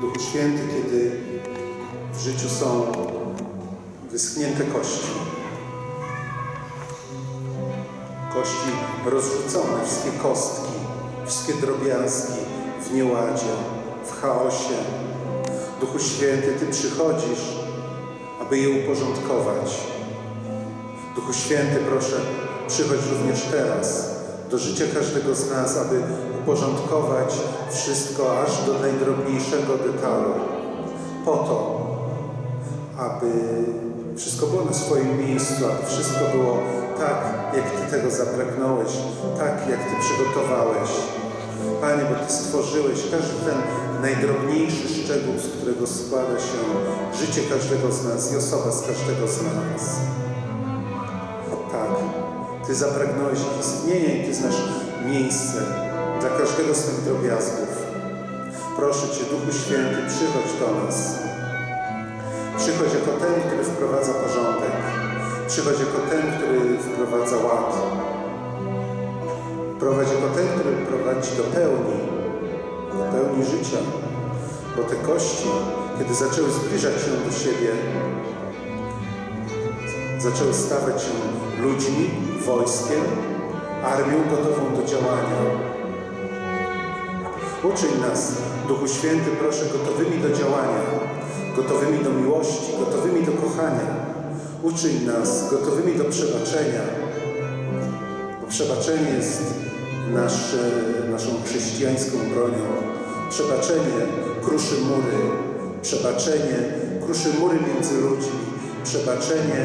Duchu Święty, kiedy w życiu są wyschnięte kości. Kości rozrzucone, wszystkie kostki, wszystkie drobiazgi w nieładzie, w chaosie. Duchu Święty, Ty przychodzisz, aby je uporządkować. Duchu Święty, proszę, przychodź również teraz do życia każdego z nas, aby uporządkować wszystko aż do najdrobniejszego detalu. Po to, aby wszystko było na swoim miejscu, aby wszystko było tak, jak Ty tego zapragnąłeś, tak, jak Ty przygotowałeś. Panie, bo Ty stworzyłeś każdy ten najdrobniejszy szczegół, z którego składa się życie każdego z nas i osoba z każdego z nas. Tak, Ty zapragnąłeś istnienia i Ty znasz miejsce dla każdego z tych drobiazgów. Proszę Cię, Duchu Święty, przychodź do nas. Przychodź jako ten, który wprowadza porządek. Przychodź jako ten, który wprowadza ład. Prowadź jako ten, który prowadzi do pełni, do pełni życia. Bo te kości, kiedy zaczęły zbliżać się do siebie, zaczęły stawać się ludźmi, wojskiem, armią gotową do działania. Uczyń nas, Duchu Święty, proszę, gotowymi do działania, gotowymi do miłości, gotowymi do kochania. Uczyń nas gotowymi do przebaczenia, bo przebaczenie jest nasze, naszą chrześcijańską bronią. Przebaczenie kruszy mury, przebaczenie kruszy mury między ludźmi, przebaczenie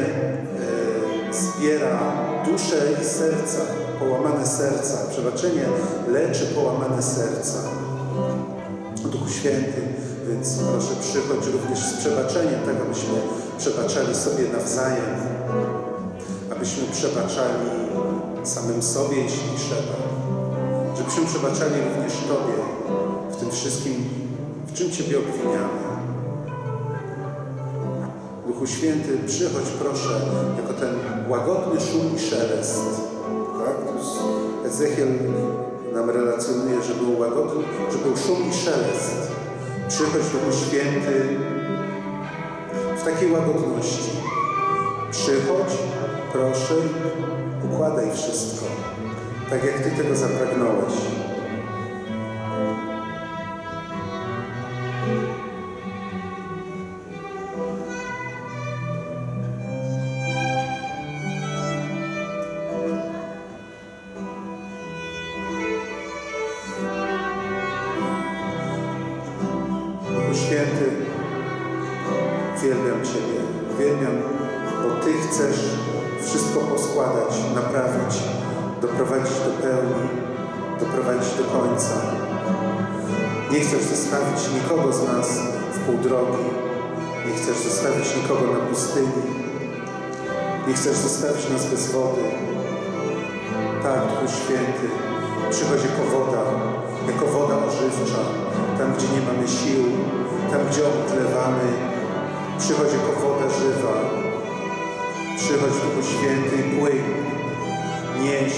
e, zbiera duszę i serca, połamane serca. Przebaczenie leczy połamane serca. Duchu Święty, więc proszę przychodź również z przebaczeniem, tak abyśmy przebaczali sobie nawzajem, abyśmy przebaczali samym sobie, jeśli trzeba, żebyśmy przebaczali również Tobie w tym wszystkim, w czym Ciebie obwiniamy. Duchu Święty, przychodź proszę jako ten łagodny szum i szelest. Tak? Ezechiel nam relacjonuje, że był łagodny, że był szum i szelest. Przychodź Duchu Święty w takiej łagodności. Przychodź, proszę, układaj wszystko, tak jak Ty tego zapragnąłeś. Uwielbiam Ciebie, uwielbiam, bo Ty chcesz wszystko poskładać, naprawić, doprowadzić do pełni, doprowadzić do końca. Nie chcesz zostawić nikogo z nas w pół drogi, nie chcesz zostawić nikogo na pustyni, nie chcesz zostawić nas bez wody. Tak, Duchu Święty, przychodź jako woda, jako woda ożywcza, tam gdzie nie mamy sił, tam gdzie omdlewamy. Przychodź jako woda żywa. Przychodź Duchu Święty i płyń. Nieś,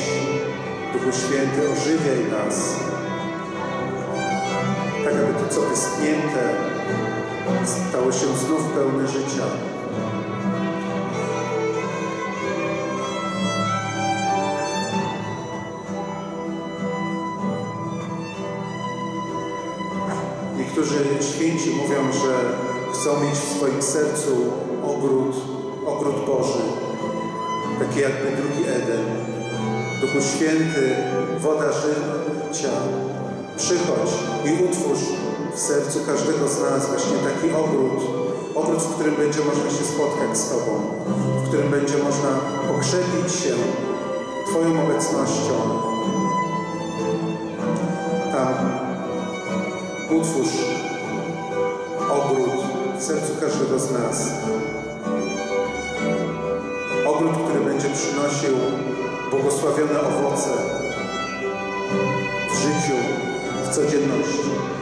Duchu Święty, ożywiaj nas. Tak, aby to, co wyschnięte, stało się znów pełne życia. Niektórzy święci mówią, że chcą mieć w swoim sercu ogród, ogród Boży, taki jakby drugi Eden. Duchu Święty, woda życia, przychodź i utwórz w sercu każdego z nas właśnie taki ogród, ogród, w którym będzie można się spotkać z Tobą, w którym będzie można pokrzepić się Twoją obecnością. Tam utwórz w sercu każdego z nas. Ogród, który będzie przynosił błogosławione owoce w życiu, w codzienności.